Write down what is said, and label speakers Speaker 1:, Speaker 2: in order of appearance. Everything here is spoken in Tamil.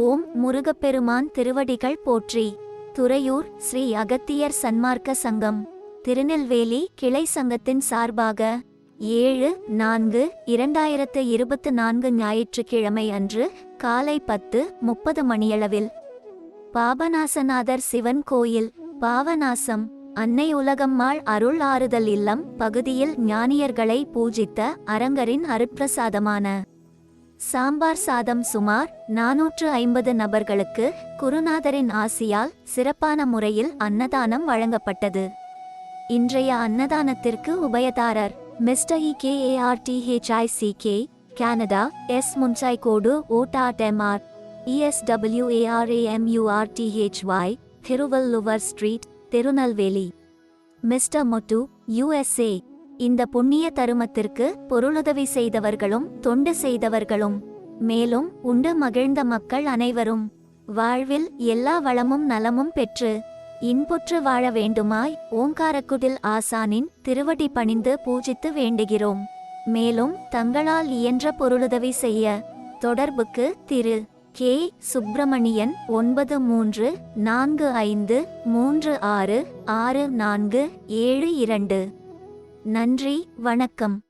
Speaker 1: ஓம் முருகப்பெருமான் திருவடிகள் போற்றி. துறையூர் ஸ்ரீ அகத்தியர் சன்மார்க்க சங்கம். திருநெல்வேலி கிளை சங்கத்தின் சார்பாக ஏழு நான்கு இரண்டாயிரத்து இருபத்து நான்கு ஞாயிற்றுக்கிழமை அன்று காலை பத்து முப்பது மணியளவில் பாபநாசநாதர் சிவன் கோயில் பாவநாசம் அன்னை உலகம்மாள் அருள் ஆறுதல் இல்லம் பகுதியில் ஞானியர்களை பூஜித்த அரங்கரின் அருட்பிரசாதமான சாம்பார் சாதம் சுமார் நாநூற்று ஐம்பது நபர்களுக்கு குருநாதரின் ஆசியால் சிறப்பான முறையில் அன்னதானம் வழங்கப்பட்டது. இன்றைய அன்னதானத்திற்கு உபயதாரர் மிஸ்டர் இ கே ஏஆர்டிஹெச்ஐசி கே கனடா எஸ் முன்சாய் கோடு ஓடாடெம்ஆர் இஎஸ்டபிள்யூஏஆர்ஏஎம்யூஆர்டிஹெச்ஒய் திருவள்ளுவர் ஸ்ட்ரீட் திருநெல்வேலி. மிஸ்டர் மொட்டு யுஎஸ்ஏ இந்த புண்ணிய தருமத்திற்கு பொருளுதவி செய்தவர்களும் தொண்டு செய்தவர்களும். மேலும் உண்டு மகிழ்ந்த மக்கள் அனைவரும். வாழ்வில் எல்லா வளமும் நலமும் பெற்று இன்புற்று வாழ வேண்டுமாய் ஓங்காரக்குடில் ஆசானின் திருவடி பணிந்து பூஜித்து வேண்டுகிறோம். மேலும் தங்களால் இயன்ற பொருளுதவி செய்ய தொடர்புக்கு திரு. கே. சுப்பிரமணியன் ஒன்பது மூன்று நான்கு ஐந்து மூன்று ஆறு ஆறு நான்கு ஏழு இரண்டு. நன்றி வணக்கம்.